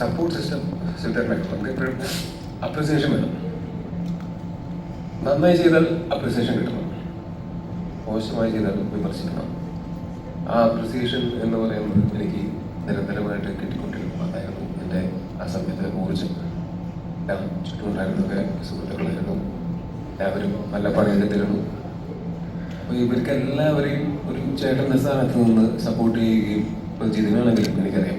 Support system സിസ്റ്ററിനൊക്കെ നമുക്ക് എപ്പോഴും appreciation വേണം നന്നായി ചെയ്താൽ അപ്രിസിയേഷൻ കിട്ടണം. മോശമായി ചെയ്താൽ വിമർശിക്കണം. ആ അപ്രിസിയേഷൻ എന്ന് പറയുന്നത് എനിക്ക് നിരന്തരമായിട്ട് കിട്ടിക്കൊണ്ടിരുന്നു അതായിരുന്നു എന്റെ ആ സമയത്ത് ഊർജം. കാരണം ചുറ്റുമുണ്ടായിരുന്നൊക്കെ സുഹൃത്തുക്കളായിരുന്നു. എല്ലാവരും നല്ല പണിയൊക്കെ തരുന്നു. അപ്പോൾ ഇവർക്ക് എല്ലാവരെയും ഒരു ചേട്ടന്റെ സ്ഥാനത്ത് നിന്ന് സപ്പോർട്ട് ചെയ്യുകയും ഇപ്പോൾ ജിതിനാണെങ്കിലും എനിക്കറിയാം.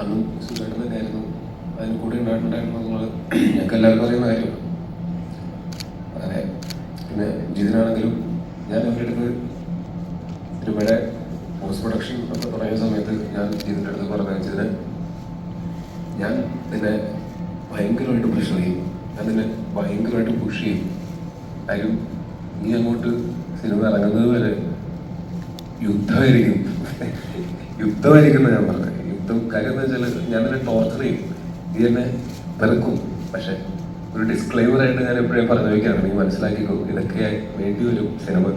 അന്നും സുഖമായിട്ട് തന്നെയായിരുന്നു അതിന് കൂടെ ഉണ്ടായിട്ടുണ്ടായിരുന്നു എന്നുള്ളത് ഞങ്ങൾക്ക് എല്ലാവർക്കും അറിയുന്ന കാര്യമാണ് അങ്ങനെ പിന്നെ ജിതിനാണെങ്കിലും ഞാൻ അവരുടെ അടുത്ത് സിനിമയുടെ പോസ്റ്റ് പ്രൊഡക്ഷൻ ഒക്കെ തുടങ്ങിയ സമയത്ത് ഞാൻ ജിതിന്റെ അടുത്ത് പറഞ്ഞു ജിതിനെ ഞാൻ നിന്നെ ഭയങ്കരമായിട്ട് പ്രഷർ ചെയ്യും. ഞാൻ നിന്നെ ഭയങ്കരമായിട്ട് പുഷ് ചെയ്യും. കാര്യം നീ അങ്ങോട്ട് സിനിമ ഇറങ്ങുന്നത് വരെ യുദ്ധമായിരിക്കും. യുദ്ധമായിരിക്കുന്ന ഞാൻ പറഞ്ഞത്. യുദ്ധം കാര്യം എന്ന് വെച്ചാൽ ഞാൻ നിന്നെ ടോർച്ചർ ചെയ്യും. നീ എന്നെ വെറുക്കും. പക്ഷെ ഒരു ഡിസ്ക്ലൈമർ ആയിട്ട് ഞാൻ എപ്പോഴും പറഞ്ഞു വയ്ക്കാറ് നീ മനസ്സിലാക്കിക്കോ ഇതൊക്കെ വേണ്ടി വരും സിനിമ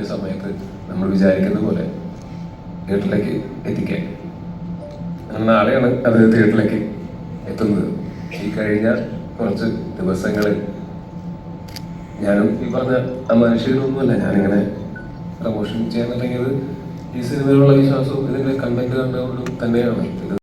ഈ സമയത്ത് നമ്മൾ വിചാരിക്കുന്ന പോലെ തിയേറ്ററിലേക്ക് എത്തിക്കാൻ. നാളെയാണ് അത് തിയേറ്ററിലേക്ക് എത്തുന്നത്. ഈ കഴിഞ്ഞ കുറച്ച് ദിവസങ്ങളിൽ ഞാനും ഈ പറഞ്ഞ ആ മനുഷ്യരൊന്നുമല്ല ഞാനിങ്ങനെ പ്രമോഷൻ ചെയ്യാൻ തുടങ്ങിയത് ഈ സിനിമയിലുള്ള വിശ്വാസവും ഇതിന്റെ കണ്ടന്റ് കണ്ടുകൊണ്ടും തന്നെയാണ്. ഇത്